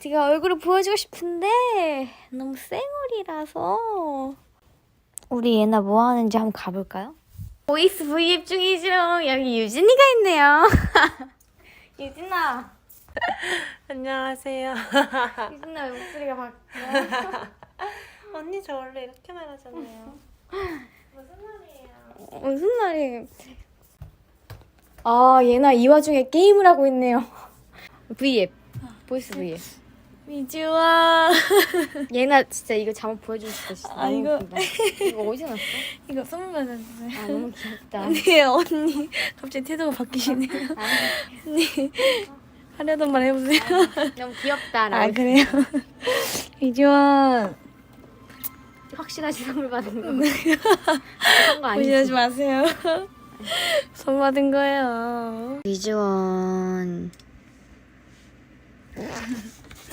제가 얼굴을 보여주고 싶은데 너무 쌩얼이라서 우리 얘나 뭐 하는지 한번 가볼까요? 보이스 V앱 중이죠. 여기 유진이가 있네요. 유진아, 안녕하세요. 유진아 왜 목소리가 바뀌어? 언니 저 원래 이렇게 말하잖아요. 무슨 말이에요? 무슨 말이에요? 아 얘나 이 와중에 게임을 하고 있네요. V앱, 보이스 V앱. 미주아. 얘나 진짜 이거 잠옷 보여주고 싶다. 진짜 아, 너무 이거- 웃기다. 이거 어디서 났어? 이거 선물 받았어요. 아 너무 귀엽다. 네 언니 갑자기 태도가 바뀌시네요. 언니 하려던 말 해보세요. 너무 귀엽다. 아 라고 그래요? 미주아 확실하지 선물 받은 거. 그런 거 아니지? 무시하지 마세요. 선물 받은 거예요. 위주원.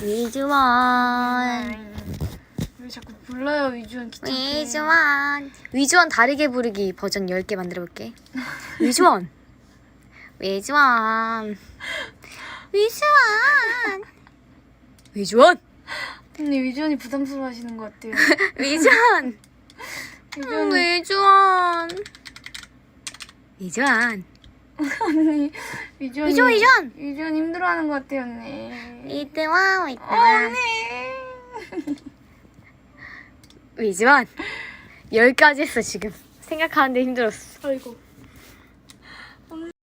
위주원. 왜 자꾸 불러요 위주한 기차? 위주원. 위주원 다르게 부르기 버전 10개 만들어 볼게. 위주원. 위주원. 위주원. 위주원. 언니 위주원이 부담스러워하시는 것 같아요. 위주원. 위주원이 위주원. 위주원. 언니 위주원이 위주원 위주원. 위주원 힘들어하는 것 같아요 언니. 어, 위주원. 언니. 위주원. 10가지 했어 지금. 생각하는데 힘들었어. 아이고.